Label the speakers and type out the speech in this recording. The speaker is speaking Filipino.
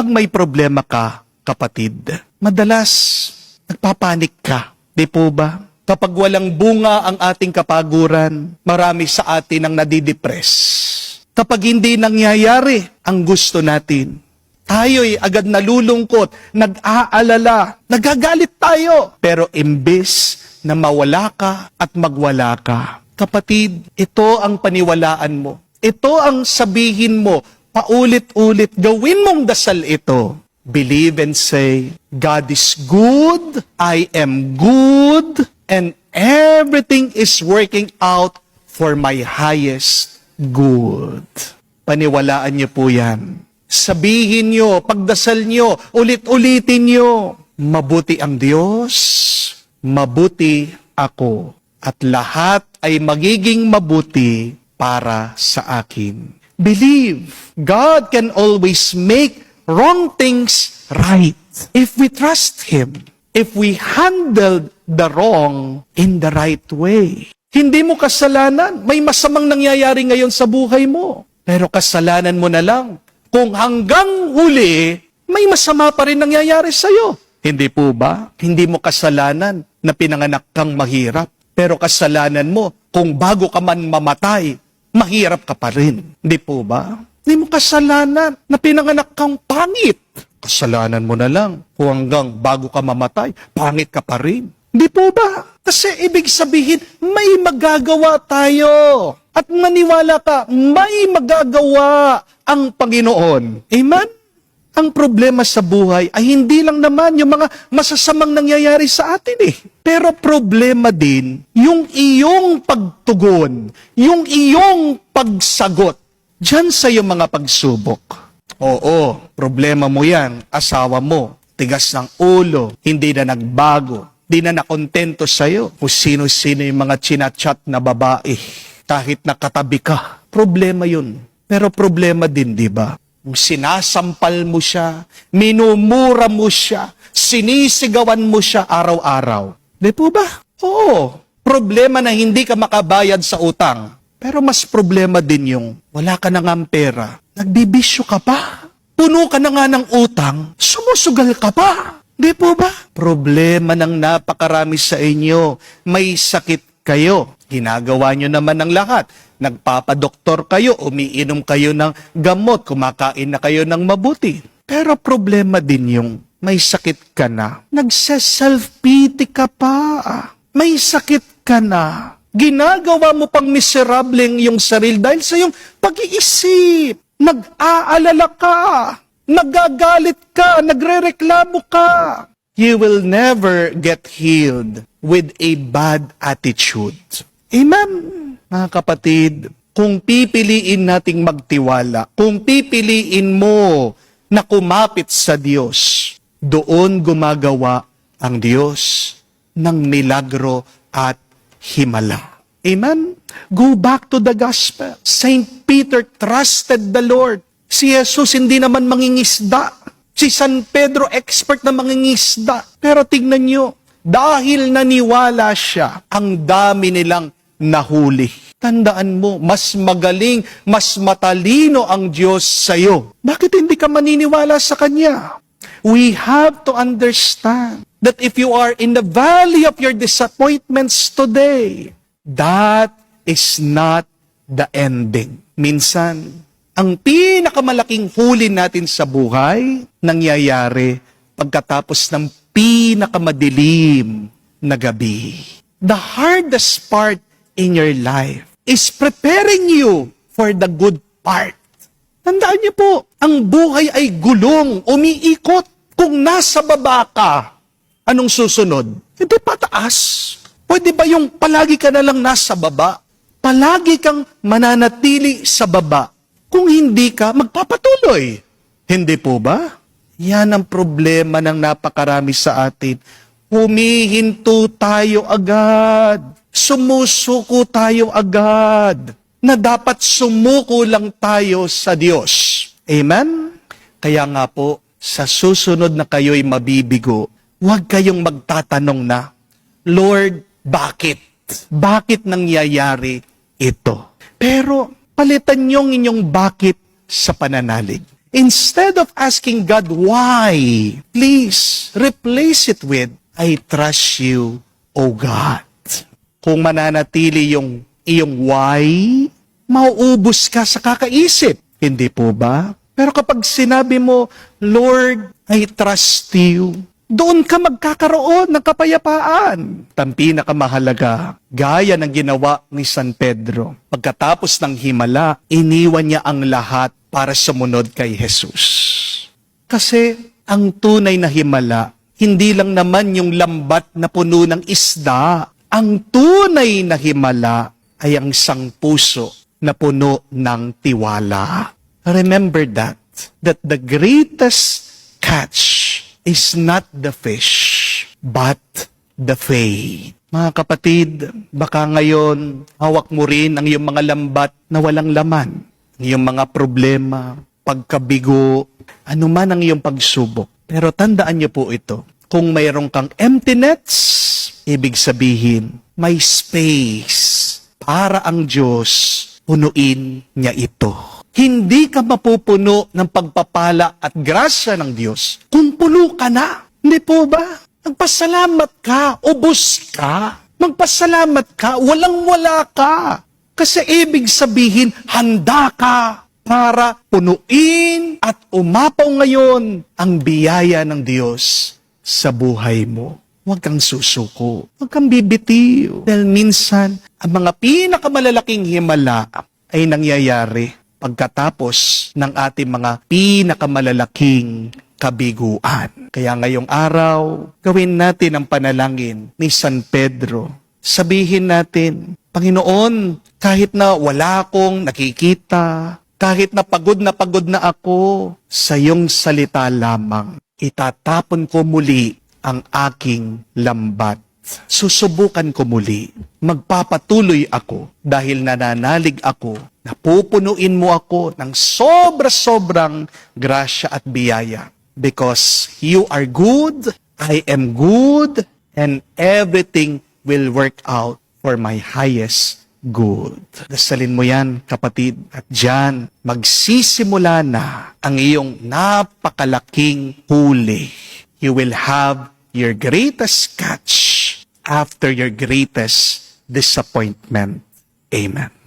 Speaker 1: Pag may problema ka, kapatid, madalas nagpapanik ka. Di po ba? Kapag walang bunga ang ating kapaguran, marami sa atin ang nadidepress. Kapag hindi nangyayari ang gusto natin, tayo'y agad nalulungkot, nag-aalala, nagagalit tayo. Pero imbes na mawala ka at magwala ka, kapatid, ito ang paniwalaan mo. Ito ang sabihin mo, paulit-ulit, gawin mong dasal ito. Believe and say, God is good, I am good, and everything is working out for my highest good. Paniwalaan niyo po yan. Sabihin niyo, pagdasal niyo, ulit-ulitin niyo, mabuti ang Diyos, mabuti ako, at lahat ay magiging mabuti para sa akin. Believe, God can always make wrong things right if we trust Him, if we handle the wrong in the right way. Hindi mo kasalanan. May masamang nangyayari ngayon sa buhay mo. Pero kasalanan mo na lang. Kung hanggang huli, may masama pa rin nangyayari sa'yo. Hindi po ba? Hindi mo kasalanan na pinanganak kang mahirap. Pero kasalanan mo, kung bago ka man mamatay, mahirap ka pa rin. Hindi po ba? Hindi mo kasalanan na pinanganak kang pangit. Kasalanan mo na lang kung hanggang bago ka mamatay, pangit ka pa rin. Hindi po ba? Kasi ibig sabihin, may magagawa tayo. At maniwala ka, may magagawa ang Panginoon. Amen? Ang problema sa buhay ay hindi lang naman yung mga masasamang nangyayari sa atin eh. Pero problema din yung iyong pagtugon, yung iyong pagsagot dyan sa iyong mga pagsubok. Oo, problema mo yan, asawa mo, tigas ng ulo, hindi na nagbago, di na nakontento sa'yo. Kung sino-sino yung mga chinachat na babae, kahit nakatabi ka, problema yun. Pero problema din, di ba? Sinasampal mo siya, minumura mo siya, sinisigawan mo siya araw-araw. Di po ba? Oo. Problema na hindi ka makabayad sa utang. Pero mas problema din yung wala ka na nga pera, nagbibisyo ka pa. Puno ka na nga ng utang, sumusugal ka pa. Di po ba? Problema ng napakarami sa inyo. May sakit kayo. Ginagawa nyo naman ng lahat. Nagpapadoktor kayo, umiinom kayo ng gamot, kumakain na kayo ng mabuti. Pero problema din yung may sakit ka na. Nagse-self-pity ka pa. May sakit ka na. Ginagawa mo pang miserableng yung sarili dahil sa yung pag-iisip. Nag-aalala ka. Nagagalit ka. Nagrereklamo ka. You will never get healed with a bad attitude. Amen. Mga kapatid, kung pipiliin nating magtiwala, kung pipiliin mo na kumapit sa Diyos, doon gumagawa ang Diyos ng milagro at himala. Amen? Go back to the gospel. Saint Peter trusted the Lord. Si Jesus hindi naman mangingisda. Si San Pedro expert na mangingisda. Pero tignan nyo, dahil naniwala siya, ang dami nilang nahuli. Tandaan mo, mas magaling, mas matalino ang Diyos sa'yo. Bakit hindi ka maniniwala sa Kanya? We have to understand that if you are in the valley of your disappointments today, that is not the ending. Minsan, ang pinakamalaking huli natin sa buhay, nangyayari pagkatapos ng pinakamadilim na gabi. The hardest part in your life is preparing you for the good part. Tandaan niyo po, ang buhay ay gulong, umiikot. Kung nasa baba ka, anong susunod? Hindi pataas. Pwede ba yung palagi ka na lang nasa baba? Palagi kang mananatili sa baba. Kung hindi ka, magpapatuloy. Hindi po ba? Yan ang problema ng napakarami sa atin. Humihinto tayo agad. Sumusuko tayo agad. Na dapat sumuko lang tayo sa Diyos. Amen? Kaya nga po, sa susunod na kayo'y mabibigo, huwag kayong magtatanong na, Lord, bakit? Bakit nangyayari ito? Pero palitan niyo ang inyong bakit sa pananalig. Instead of asking God why, please replace it with, I trust you, O God. Kung mananatili yung iyong why, mauubos ka sa kakaisip. Hindi po ba? Pero kapag sinabi mo, Lord, I trust you, doon ka magkakaroon ng kapayapaan. Ang pinakamahalaga, gaya ng ginawa ni San Pedro. Pagkatapos ng himala, iniwan niya ang lahat para sumunod kay Jesus. Kasi ang tunay na himala, hindi lang naman yung lambat na puno ng isda. Ang tunay na himala ay ang isang puso na puno ng tiwala. Remember that, that the greatest catch is not the fish, but the faith. Mga kapatid, baka ngayon hawak mo rin ang iyong mga lambat na walang laman. Ang iyong mga problema, pagkabigo, anuman ang iyong pagsubok. Pero tandaan niyo po ito, kung mayroon kang empty nets, ibig sabihin, may space para ang Diyos punuin niya ito. Hindi ka mapupuno ng pagpapala at grasya ng Diyos kung puno ka na. Hindi po ba? Magpasalamat ka, ubos ka. Magpasalamat ka, walang-wala ka. Kasi ibig sabihin, handa ka para punuin at umapaw ngayon ang biyaya ng Diyos sa buhay mo. Huwag kang susuko. Huwag kang bibitiw. Dahil minsan, ang mga pinakamalalaking himala ay nangyayari pagkatapos ng ating mga pinakamalalaking kabiguan. Kaya ngayong araw, gawin natin ang panalangin ni San Pedro. Sabihin natin, Panginoon, kahit na wala akong nakikita, kahit na pagod na pagod na ako, sa iyong salita lamang, itatapon ko muli ang aking lambat. Susubukan ko muli. Magpapatuloy ako dahil nananalig ako na pupunuin mo ako ng sobra-sobrang grasya at biyaya. Because you are good, I am good, and everything will work out for my highest good. Dasalin mo yan, kapatid. At dyan, magsisimula na ang iyong napakalaking huli. You will have your greatest catch after your greatest disappointment. Amen.